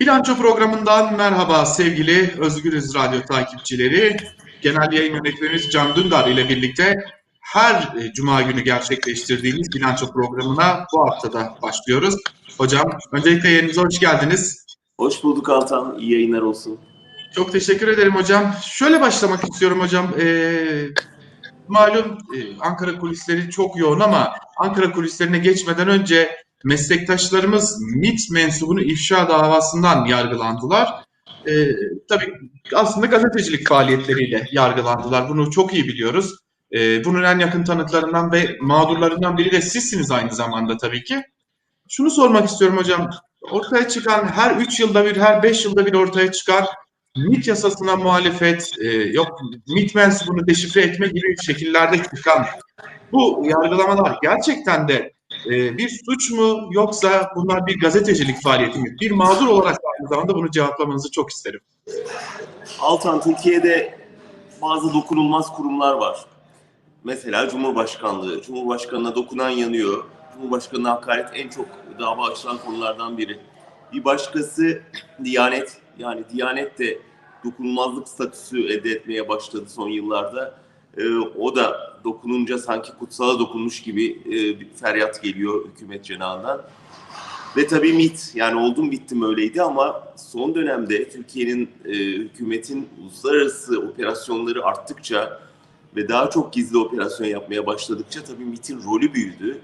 Bilanço programından merhaba sevgili Özgürüz Radyo takipçileri. Genel yayın yönetmenimiz Can Dündar ile birlikte her e, cuma günü gerçekleştirdiğimiz bilanço programına bu haftada başlıyoruz. Hocam öncelikle yayınımıza hoş geldiniz. Hoş bulduk Altan. İyi yayınlar olsun. Çok teşekkür ederim hocam. Şöyle başlamak istiyorum hocam. Ee, malum e, Ankara kulisleri çok yoğun ama Ankara kulislerine geçmeden önce meslektaşlarımız MIT mensubunu ifşa davasından yargılandılar. Ee, tabii aslında gazetecilik faaliyetleriyle yargılandılar. Bunu çok iyi biliyoruz. Ee, bunun en yakın tanıklarından ve mağdurlarından biri de sizsiniz aynı zamanda tabii ki. Şunu sormak istiyorum hocam. Ortaya çıkan her 3 yılda bir, her 5 yılda bir ortaya çıkan MIT yasasına muhalefet, e, yok MIT mensubunu deşifre etme gibi şekillerde çıkan bu yargılamalar gerçekten de e, bir suç mu yoksa bunlar bir gazetecilik faaliyeti mi? Bir mağdur olarak aynı zamanda bunu cevaplamanızı çok isterim. Altan, Türkiye'de bazı dokunulmaz kurumlar var. Mesela Cumhurbaşkanlığı. Cumhurbaşkanına dokunan yanıyor. Cumhurbaşkanına hakaret en çok dava açılan konulardan biri. Bir başkası Diyanet. Yani Diyanet de dokunulmazlık statüsü elde etmeye başladı son yıllarda. Ee, o da dokununca sanki kutsala dokunmuş gibi e, bir feryat geliyor hükümet cenahından. Ve tabii MIT yani oldum bittim öyleydi ama son dönemde Türkiye'nin e, hükümetin uluslararası operasyonları arttıkça ve daha çok gizli operasyon yapmaya başladıkça tabii MIT'in rolü büyüdü.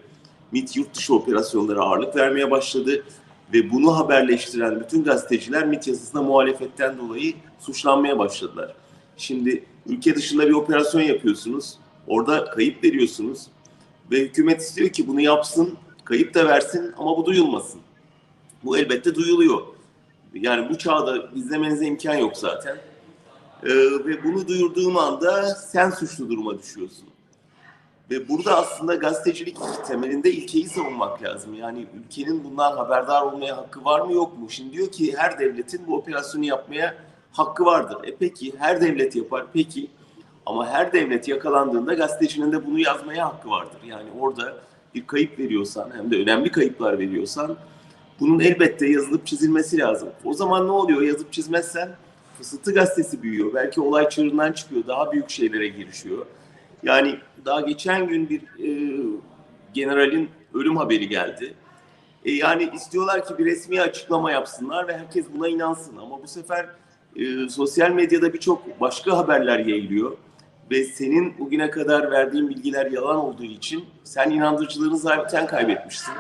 MIT yurt dışı operasyonlara ağırlık vermeye başladı ve bunu haberleştiren bütün gazeteciler MIT yasasına muhalefetten dolayı suçlanmaya başladılar. Şimdi ülke dışında bir operasyon yapıyorsunuz, orada kayıp veriyorsunuz ve hükümet istiyor ki bunu yapsın, kayıp da versin ama bu duyulmasın. Bu elbette duyuluyor. Yani bu çağda izlemenize imkan yok zaten. Ee, ve bunu duyurduğum anda sen suçlu duruma düşüyorsun. Ve burada aslında gazetecilik temelinde ilkeyi savunmak lazım. Yani ülkenin bundan haberdar olmaya hakkı var mı yok mu? Şimdi diyor ki her devletin bu operasyonu yapmaya hakkı vardır. E peki her devlet yapar peki ama her devlet yakalandığında gazetecinin de bunu yazmaya hakkı vardır. Yani orada bir kayıp veriyorsan hem de önemli kayıplar veriyorsan bunun elbette yazılıp çizilmesi lazım. O zaman ne oluyor? Yazıp çizmezsen Fısıltı gazetesi büyüyor. Belki olay çığırından çıkıyor. Daha büyük şeylere girişiyor. Yani daha geçen gün bir e, generalin ölüm haberi geldi. E, yani istiyorlar ki bir resmi açıklama yapsınlar ve herkes buna inansın. Ama bu sefer e, sosyal medyada birçok başka haberler yayılıyor. Ve senin bugüne kadar verdiğin bilgiler yalan olduğu için sen inandırıcılığını zaten kaybetmişsin.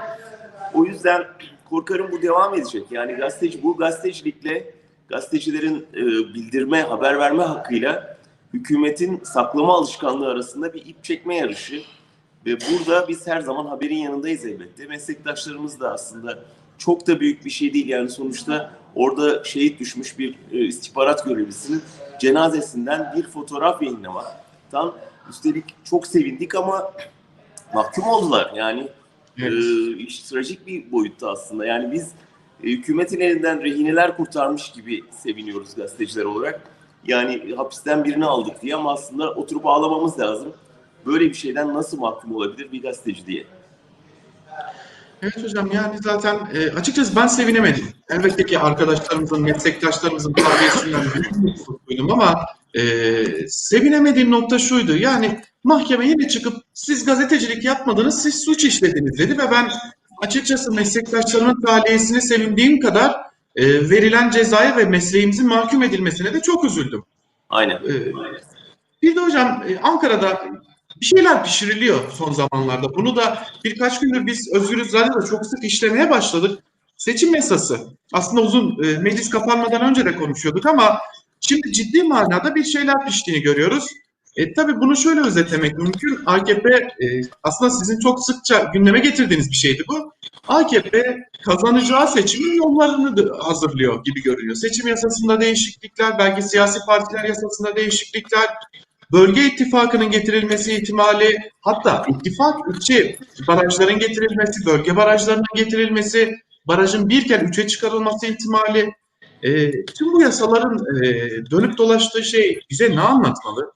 O yüzden korkarım bu devam edecek. Yani gazeteci bu gazetecilikle gazetecilerin e, bildirme, haber verme hakkıyla hükümetin saklama alışkanlığı arasında bir ip çekme yarışı. Ve burada biz her zaman haberin yanındayız elbette. Meslektaşlarımız da aslında çok da büyük bir şey değil. Yani sonuçta orada şehit düşmüş bir e, istihbarat görevlisinin cenazesinden bir fotoğraf yayınlamak. Tam üstelik çok sevindik ama mahkum oldular. Yani evet. e, iş trajik bir boyutta aslında. Yani biz e, hükümetin elinden rehineler kurtarmış gibi seviniyoruz gazeteciler olarak. Yani hapisten birini aldık diye ama aslında oturup ağlamamız lazım. Böyle bir şeyden nasıl mahkum olabilir bir gazeteci diye. Evet hocam yani zaten e, açıkçası ben sevinemedim. Elbette ki arkadaşlarımızın, meslektaşlarımızın tabiyesinden mutluyum ama e, sevinemediğim nokta şuydu. Yani mahkeme yine çıkıp siz gazetecilik yapmadınız, siz suç işlediniz dedi ve ben açıkçası meslektaşlarımın talihesine sevindiğim kadar e, verilen cezaya ve mesleğimizin mahkum edilmesine de çok üzüldüm. Aynen. E, bir de hocam e, Ankara'da bir şeyler pişiriliyor son zamanlarda. Bunu da birkaç gündür biz Özgürüz Radyo'da çok sık işlemeye başladık. Seçim yasası. Aslında uzun e, meclis kapanmadan önce de konuşuyorduk ama şimdi ciddi manada bir şeyler piştiğini görüyoruz. E, tabii bunu şöyle özetlemek mümkün. AKP e, aslında sizin çok sıkça gündeme getirdiğiniz bir şeydi bu. AKP kazanacağı seçimin yollarını hazırlıyor gibi görünüyor. Seçim yasasında değişiklikler, belki siyasi partiler yasasında değişiklikler, bölge ittifakının getirilmesi ihtimali, hatta ittifak içi barajların getirilmesi, bölge barajlarının getirilmesi, barajın birken üçe çıkarılması ihtimali, e, tüm bu yasaların e, dönüp dolaştığı şey bize ne anlatmalı?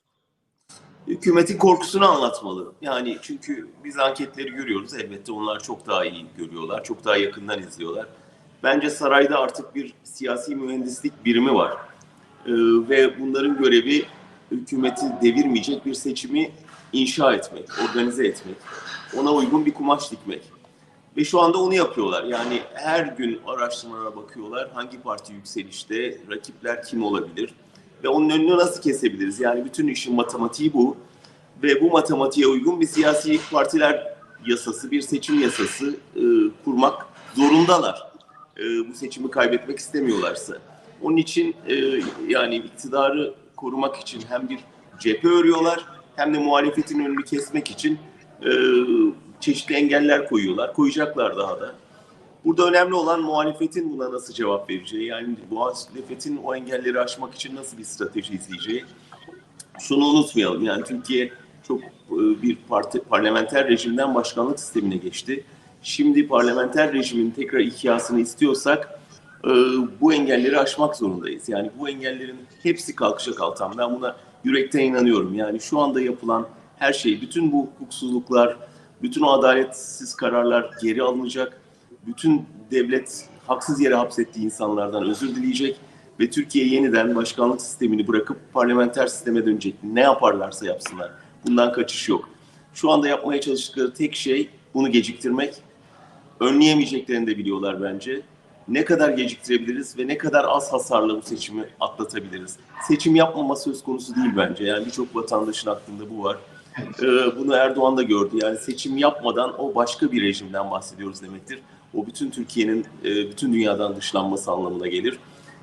hükümetin korkusunu anlatmalı. Yani çünkü biz anketleri görüyoruz. Elbette onlar çok daha iyi görüyorlar. Çok daha yakından izliyorlar. Bence sarayda artık bir siyasi mühendislik birimi var. Ee, ve bunların görevi hükümeti devirmeyecek bir seçimi inşa etmek, organize etmek, ona uygun bir kumaş dikmek. Ve şu anda onu yapıyorlar. Yani her gün araştırmalara bakıyorlar. Hangi parti yükselişte, rakipler kim olabilir ve onun önünü nasıl kesebiliriz? Yani bütün işin matematiği bu. Ve bu matematiğe uygun bir siyasi partiler yasası, bir seçim yasası e, kurmak zorundalar. E, bu seçimi kaybetmek istemiyorlarsa. Onun için e, yani iktidarı korumak için hem bir cephe örüyorlar hem de muhalefetin önünü kesmek için e, çeşitli engeller koyuyorlar. Koyacaklar daha da. Burada önemli olan muhalefetin buna nasıl cevap vereceği. Yani muhalefetin o engelleri aşmak için nasıl bir strateji izleyeceği. Şunu unutmayalım. Yani Türkiye çok e, bir parti, parlamenter rejimden başkanlık sistemine geçti. Şimdi parlamenter rejimin tekrar ihyasını istiyorsak e, bu engelleri aşmak zorundayız. Yani bu engellerin hepsi kalkacak Altan. Ben buna yürekten inanıyorum. Yani şu anda yapılan her şey, bütün bu hukuksuzluklar, bütün o adaletsiz kararlar geri alınacak. Bütün devlet haksız yere hapsettiği insanlardan özür dileyecek ve Türkiye yeniden başkanlık sistemini bırakıp parlamenter sisteme dönecek. Ne yaparlarsa yapsınlar. Bundan kaçış yok. Şu anda yapmaya çalıştıkları tek şey bunu geciktirmek. Önleyemeyeceklerini de biliyorlar bence. Ne kadar geciktirebiliriz ve ne kadar az hasarla bu seçimi atlatabiliriz? Seçim yapmama söz konusu değil bence. Yani birçok vatandaşın aklında bu var. Ee, bunu Erdoğan da gördü. Yani seçim yapmadan o başka bir rejimden bahsediyoruz demektir. O bütün Türkiye'nin e, bütün dünyadan dışlanması anlamına gelir.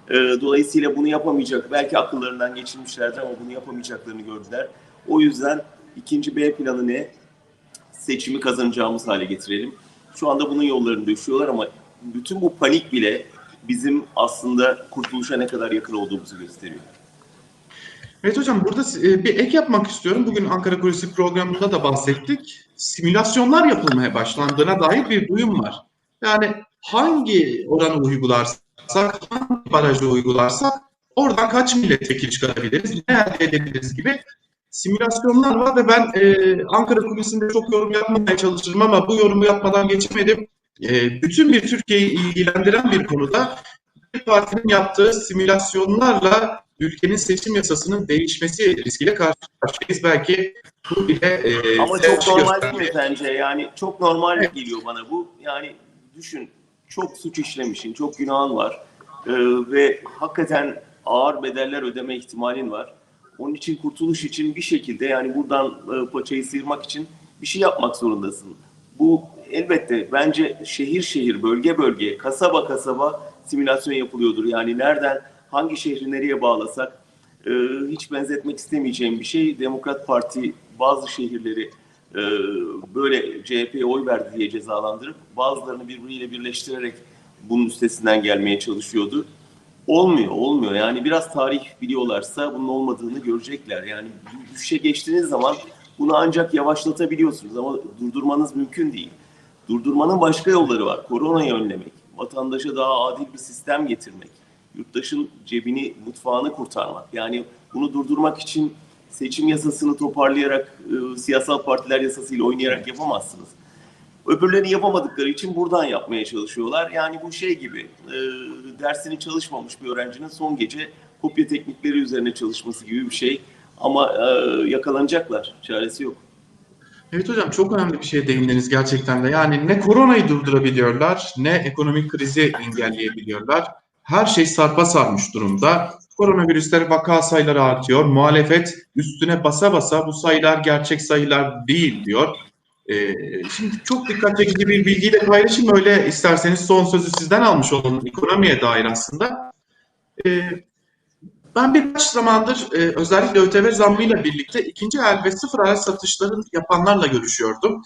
E, dolayısıyla bunu yapamayacak. Belki akıllarından geçirmişlerdi ama bunu yapamayacaklarını gördüler. O yüzden ikinci B planı ne? Seçimi kazanacağımız hale getirelim. Şu anda bunun yollarını düşüyorlar ama bütün bu panik bile bizim aslında kurtuluşa ne kadar yakın olduğumuzu gösteriyor. Evet hocam burada e, bir ek yapmak istiyorum. Bugün Ankara Kulisi programında da bahsettik. Simülasyonlar yapılmaya başlandığına dair bir duyum var. Yani hangi oranı uygularsak, hangi barajı uygularsak oradan kaç milletvekili çıkarabiliriz, ne elde edebiliriz gibi simülasyonlar var ve ben e, Ankara Kulisi'nde çok yorum yapmaya çalışırım ama bu yorumu yapmadan geçemedim. E, bütün bir Türkiye'yi ilgilendiren bir konuda bir partinin yaptığı simülasyonlarla ülkenin seçim yasasının değişmesi riskiyle karşı karşıyayız. Belki bu bile e, Ama çok normal değil mi bence? Yani çok normal evet. geliyor bana bu. Yani düşün çok suç işlemişin, çok günahın var ee, ve hakikaten ağır bedeller ödeme ihtimalin var. Onun için kurtuluş için bir şekilde yani buradan e, paçayı sıyırmak için bir şey yapmak zorundasın. Bu elbette bence şehir şehir, bölge bölge, kasaba kasaba simülasyon yapılıyordur. Yani nereden, hangi şehri nereye bağlasak e, hiç benzetmek istemeyeceğim bir şey. Demokrat Parti bazı şehirleri e, böyle CHP'ye oy verdi diye cezalandırıp bazılarını birbiriyle birleştirerek bunun üstesinden gelmeye çalışıyordu. Olmuyor, olmuyor. Yani biraz tarih biliyorlarsa bunun olmadığını görecekler. Yani düşüşe geçtiğiniz zaman bunu ancak yavaşlatabiliyorsunuz ama durdurmanız mümkün değil. Durdurmanın başka yolları var. Koronayı önlemek, vatandaşa daha adil bir sistem getirmek, yurttaşın cebini, mutfağını kurtarmak. Yani bunu durdurmak için seçim yasasını toparlayarak, e, siyasal partiler yasasıyla oynayarak yapamazsınız. Öbürlerini yapamadıkları için buradan yapmaya çalışıyorlar. Yani bu şey gibi, e, dersini çalışmamış bir öğrencinin son gece kopya teknikleri üzerine çalışması gibi bir şey. Ama e, yakalanacaklar, çaresi yok. Evet hocam çok önemli bir şeye değindiniz gerçekten de. Yani ne koronayı durdurabiliyorlar, ne ekonomik krizi engelleyebiliyorlar. Her şey sarpa sarmış durumda. Koronavirüsler vaka sayıları artıyor. Muhalefet üstüne basa basa bu sayılar gerçek sayılar değil diyor. Ee, şimdi çok dikkat çekici bir bilgiyi de paylaşayım. Öyle isterseniz son sözü sizden almış olun ekonomiye dair aslında. Ee, ben birkaç zamandır e, özellikle ÖTV zammıyla birlikte ikinci el ve sıfır araç satışların yapanlarla görüşüyordum.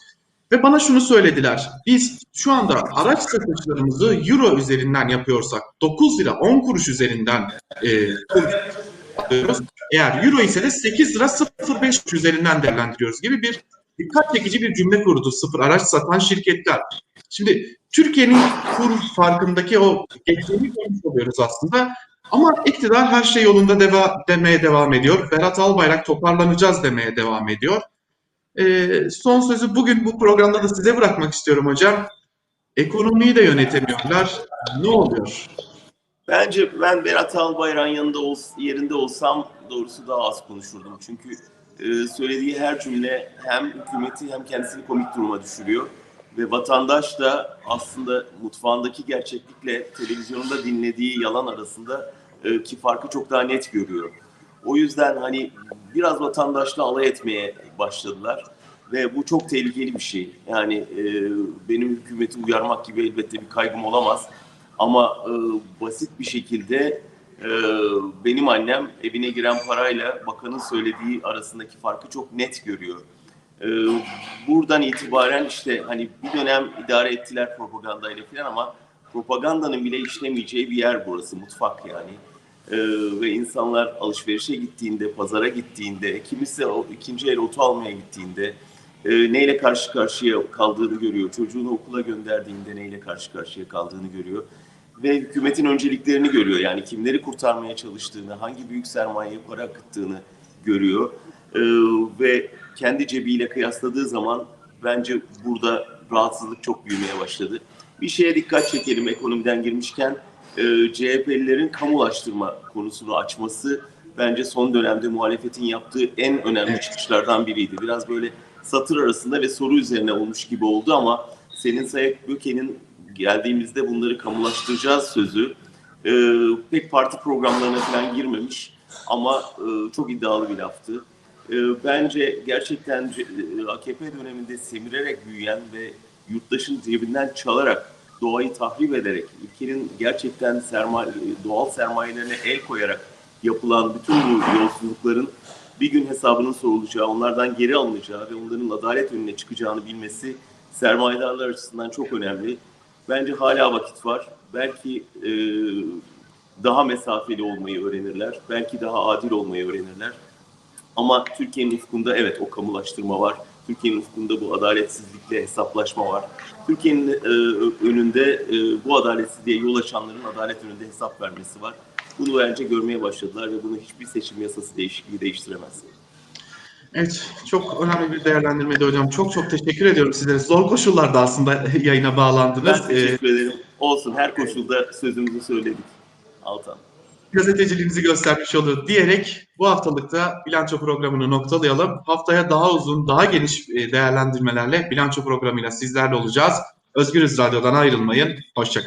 Ve bana şunu söylediler. Biz şu anda araç satışlarımızı euro üzerinden yapıyorsak 9 lira 10 kuruş üzerinden e, yapıyoruz. Eğer euro ise de 8 lira 0,5 üzerinden değerlendiriyoruz gibi bir dikkat çekici bir cümle kurdu sıfır araç satan şirketler. Şimdi Türkiye'nin kur farkındaki o geçtiğini görmüş aslında. Ama iktidar her şey yolunda deva demeye devam ediyor. Berat Albayrak toparlanacağız demeye devam ediyor. Ee, son sözü bugün bu programda da size bırakmak istiyorum hocam. Ekonomiyi de yönetemiyorlar. Ne oluyor? Bence ben Berat Albayrak'ın yanında ol, yerinde olsam doğrusu daha az konuşurdum. Çünkü e, söylediği her cümle hem hükümeti hem kendisini komik duruma düşürüyor. Ve vatandaş da aslında mutfağındaki gerçeklikle televizyonda dinlediği yalan arasında e, ki farkı çok daha net görüyor. O yüzden hani biraz vatandaşla alay etmeye başladılar. Ve bu çok tehlikeli bir şey. Yani e, benim hükümeti uyarmak gibi elbette bir kaygım olamaz. Ama e, basit bir şekilde e, benim annem evine giren parayla bakanın söylediği arasındaki farkı çok net görüyor. E, buradan itibaren işte hani bir dönem idare ettiler propagandayla falan ama propagandanın bile işlemeyeceği bir yer burası, mutfak yani. E, ve insanlar alışverişe gittiğinde, pazara gittiğinde, kimisi ikinci el otu almaya gittiğinde e, neyle karşı karşıya kaldığını görüyor. Çocuğunu okula gönderdiğinde neyle karşı karşıya kaldığını görüyor ve hükümetin önceliklerini görüyor. Yani kimleri kurtarmaya çalıştığını, hangi büyük sermayeye para akıttığını görüyor. Ee, ve kendi cebiyle kıyasladığı zaman bence burada rahatsızlık çok büyümeye başladı. Bir şeye dikkat çekelim ekonomiden girmişken e, CHP'lilerin kamulaştırma konusunu açması bence son dönemde muhalefetin yaptığı en önemli Evet. çıkışlardan biriydi. Biraz böyle satır arasında ve soru üzerine olmuş gibi oldu ama Selin Sayık Böke'nin geldiğimizde bunları kamulaştıracağız sözü e, pek parti programlarına falan girmemiş ama e, çok iddialı bir laftı. E, bence gerçekten e, AKP döneminde semirerek büyüyen ve yurttaşın cebinden çalarak doğayı tahrip ederek ülkenin gerçekten sermaye, doğal sermayelerine el koyarak yapılan bütün bu yolsuzlukların bir gün hesabının sorulacağı, onlardan geri alınacağı ve onların adalet önüne çıkacağını bilmesi sermayedarlar açısından çok önemli. Bence hala vakit var. Belki e, daha mesafeli olmayı öğrenirler. Belki daha adil olmayı öğrenirler. Ama Türkiye'nin ufkunda evet o kamulaştırma var. Türkiye'nin ufkunda bu adaletsizlikle hesaplaşma var. Türkiye'nin e, önünde e, bu adaletsizliğe yol açanların adalet önünde hesap vermesi var. Bunu bence görmeye başladılar ve bunu hiçbir seçim yasası değişikliği değiştiremez. Evet, çok önemli bir değerlendirmeydi hocam. Çok çok teşekkür ediyorum sizlere. Zor koşullarda aslında yayına bağlandınız. Ben teşekkür ederim. Olsun her koşulda sözümüzü söyledik. Altan. Gazeteciliğimizi göstermiş olur diyerek bu haftalıkta bilanço programını noktalayalım. Haftaya daha uzun, daha geniş e, değerlendirmelerle bilanço programıyla sizlerle olacağız. Özgürüz Radyo'dan ayrılmayın. Hoşçakalın.